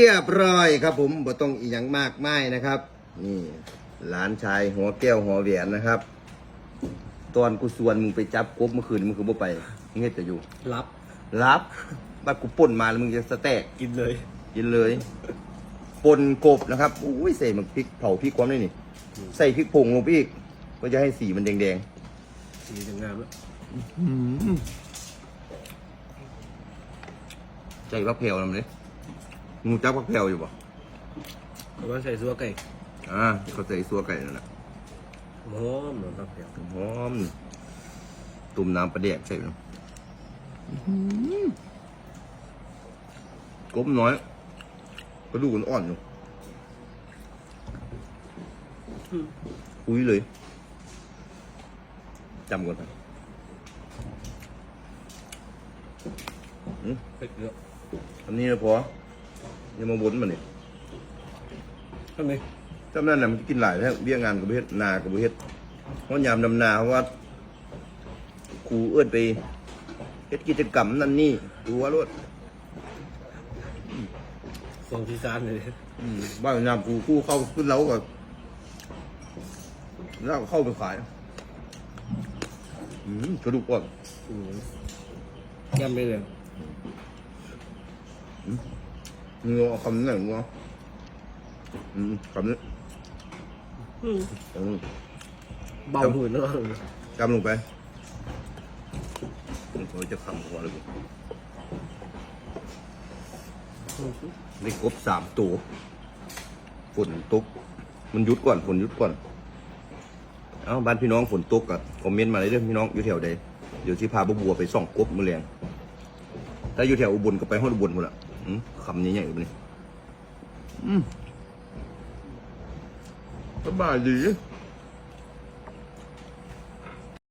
เรียบร้อยครับผมบ่ต้องอีหยังมากมายนะครับ นี่หลานชายหัวแก้วหัวแหวนนะครับ ตอนกูสวนมึงไปจับกบเมื่อคืนมึงคือบ่ไปมึงเฮ็ดแต่อยู่รับรับบัดกูป่นมาแล้วมึงจะสแต็กกินเลย กินเลยปนกบนะครับอุ้ยใส่มันพริกเผาพริกความนี่นี่ ใส่พริกผงลงไปอีกก็จะให้สีมันแดงสีจะงามแล้วๆใส่ผักแพรวนำเลย งูจักผักแพรวอยู่บ่เอามาใส่ซัวไก่อ่าเขาใส่ซัวไก่นั่นแหละหอมเหมือนกับเปียกหอมตุ่มน้ำปลาแดกใส่ลงกบน้อยกระดูกมันอ่อนอยู่อุ้ยเลยจำก่อนครับเผ็ดเยอะอันนี้นะพอ ยังมาบนมันนี่ทำไมจำนั่นน่ะมันกินหลายแท้เบี้ยงานกับเฮ็ดนากับเฮ็ดเพราะยามดำนาเพราะว่าครูเอื้อนไปเฮ็ดกิจกรรมนั่นนี่ดูว่ารถสองที่ซานเลยอืมบ้านยามครูครูเข้าขึ้นเล้าก็แล้วก็เข้าไปขายอืมกระดูกอ่อนอืมย่ำไปเลยมึ งเอาคำนั้นหน่อยมึงเอาอืมคำนี้อืมอืมเบาหืนแล้วจำลงไปผมเคยจะคำพอเลยได้ครบสามตัวฝนตก มันหยุดก่อนฝนหยุดก่อน เอ้าบ้านพี่น้องฝนตกอะคอมเมนต์มาเลยเด้อพี่น้องอยู่แถวใดเดี๋ยวที่พาบัวบัวไปส่องกบมือแรงถ้าอยู่แถวอุบลก็ไปห้องอุบลหมดละอืม คำนี้ใหญ่ๆไปเลยอืมสบายดี